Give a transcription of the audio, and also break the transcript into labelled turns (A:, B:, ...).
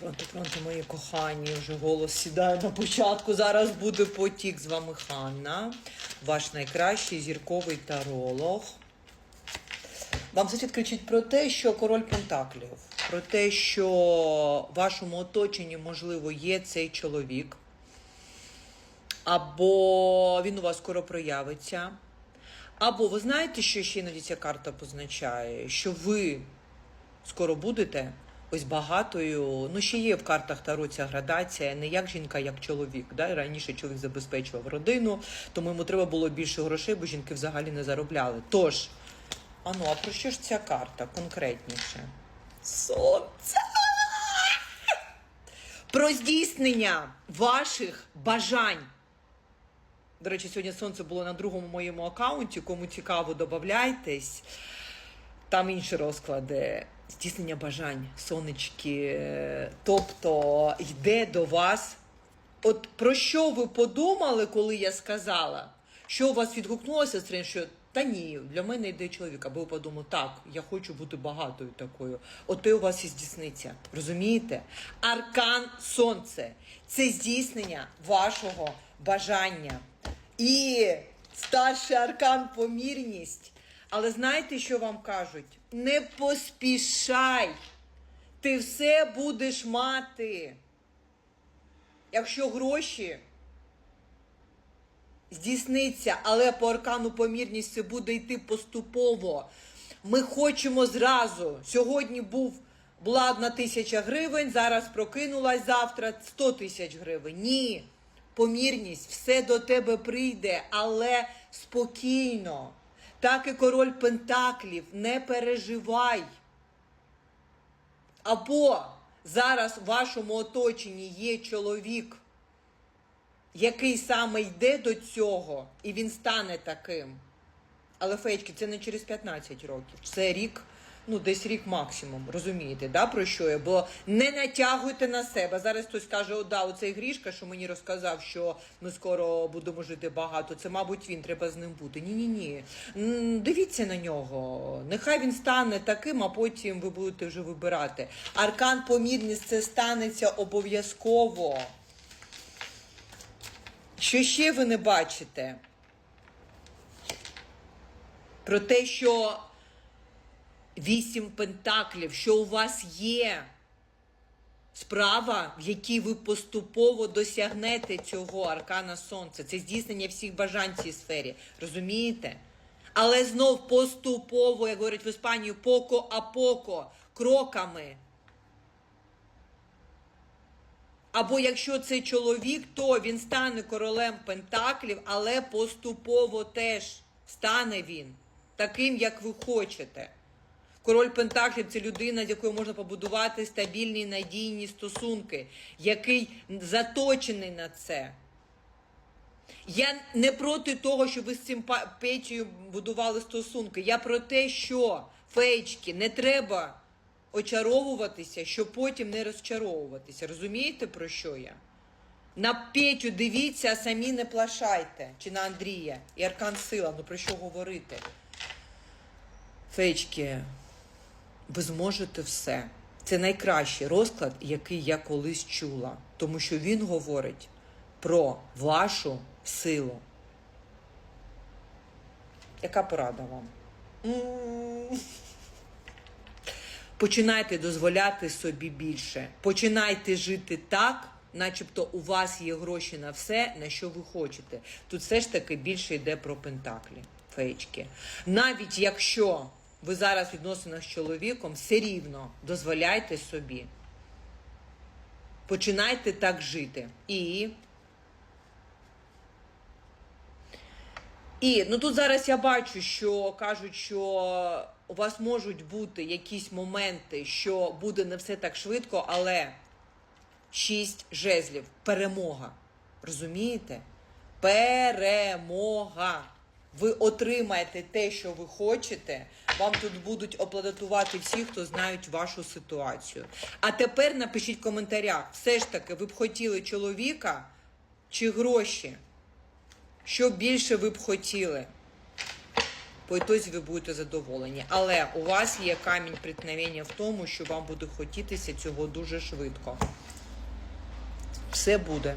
A: Пронто, пронто, мої кохані, вже голос сідає на початку. Зараз буде потік з вами Ханна, ваш найкращий зірковий таролог. Вам всесвіт кричить про те, що король Пентаклів, про те, що в вашому оточенні, можливо, є цей чоловік, або він у вас скоро проявиться. Або ви знаєте, що ще іноді ця карта позначає, що ви скоро будете ось багатою. Ну, ще є в картах Таро ця градація, не як жінка, як чоловік. Да? Раніше чоловік забезпечував родину, тому йому треба було більше грошей, бо жінки взагалі не заробляли. Тож, а ну, а про що ж ця карта конкретніше? Сонце! Про здійснення ваших бажань. До речі, сьогодні сонце було на другому моєму аккаунті. Кому цікаво, додавайтесь. Там інші розклади. Здійснення бажань, сонечки. Тобто йде до вас. От про що ви подумали, коли я сказала? Що у вас відгукнулося Стрин, що та ні, для мене йде чоловік, або ви подумали, так, я хочу бути багатою такою. От те у вас і здійсниться. Розумієте? Аркан Сонце це здійснення вашого бажання. І старший аркан помірність. Але знаєте, що вам кажуть? Не поспішай. Ти все будеш мати. Якщо гроші здійсниться, але по аркану помірність це буде йти поступово. Ми хочемо зразу. Сьогодні був була одна тисяча гривень, зараз прокинулась завтра 100 тисяч гривень. Ні. Помірність, все до тебе прийде, але спокійно. Так і король Пентаклів, не переживай. Або зараз в вашому оточенні є чоловік, який саме йде до цього, і він стане таким. Але феєчки, це не через 15 років. Це рік, ну десь рік максимум. Розумієте, да, про що я? Бо не натягуйте на себе. Зараз хтось каже, о, да, оцей грішка, що мені розказав, що ми скоро будемо жити багато. Це, мабуть, він треба з ним бути. Ні, ні, ні. Дивіться на нього. Нехай він стане таким, а потім ви будете вже вибирати. Аркан помірність це станеться обов'язково. Що ще ви не бачите? Про те, що вісім пентаклів, що у вас є справа, в якій ви поступово досягнете цього аркана сонця. Це здійснення всіх бажань в цій сфері. Розумієте? Але знов поступово, як говорять в Іспанії, поко а поко, кроками. Або якщо це чоловік, то він стане королем Пентаклів, але поступово теж стане він таким, як ви хочете. Король Пентаклів це людина, з якою можна побудувати стабільні надійні стосунки, який заточений на це. Я не проти того, щоб ви з цим Петєю будували стосунки. Я про те, що феєчки, не треба очаровуватися, щоб потім не розчаровуватися. Розумієте, про що я? На Петю дивіться, а самі не плашайте. Чи на Андрія. І Аркан Сила, ну про що говорити? Феєчки, ви зможете все. Це найкращий розклад, який я колись чула. Тому що він говорить про вашу силу. Яка порада вам? Починайте дозволяти собі більше. Починайте жити так, начебто у вас є гроші на все, на що ви хочете. Тут все ж таки більше йде про пентаклі, феєчки. Навіть якщо ви зараз в відносинах з чоловіком, все рівно дозволяйте собі. Починайте так жити. І. І ну тут зараз я бачу, що кажуть, що у вас можуть бути якісь моменти, що буде не все так швидко, але шість жезлів. Перемога. Розумієте? Перемога. Ви отримаєте те, що ви хочете. Вам тут будуть оплодотувати всі, хто знають вашу ситуацію. А тепер напишіть в коментарях, все ж таки, ви б хотіли чоловіка чи гроші? Що більше ви б хотіли? по ітозі ви будете задоволені. Але у вас є камінь приткновення в тому, що вам буде хотітися цього дуже швидко. Все буде.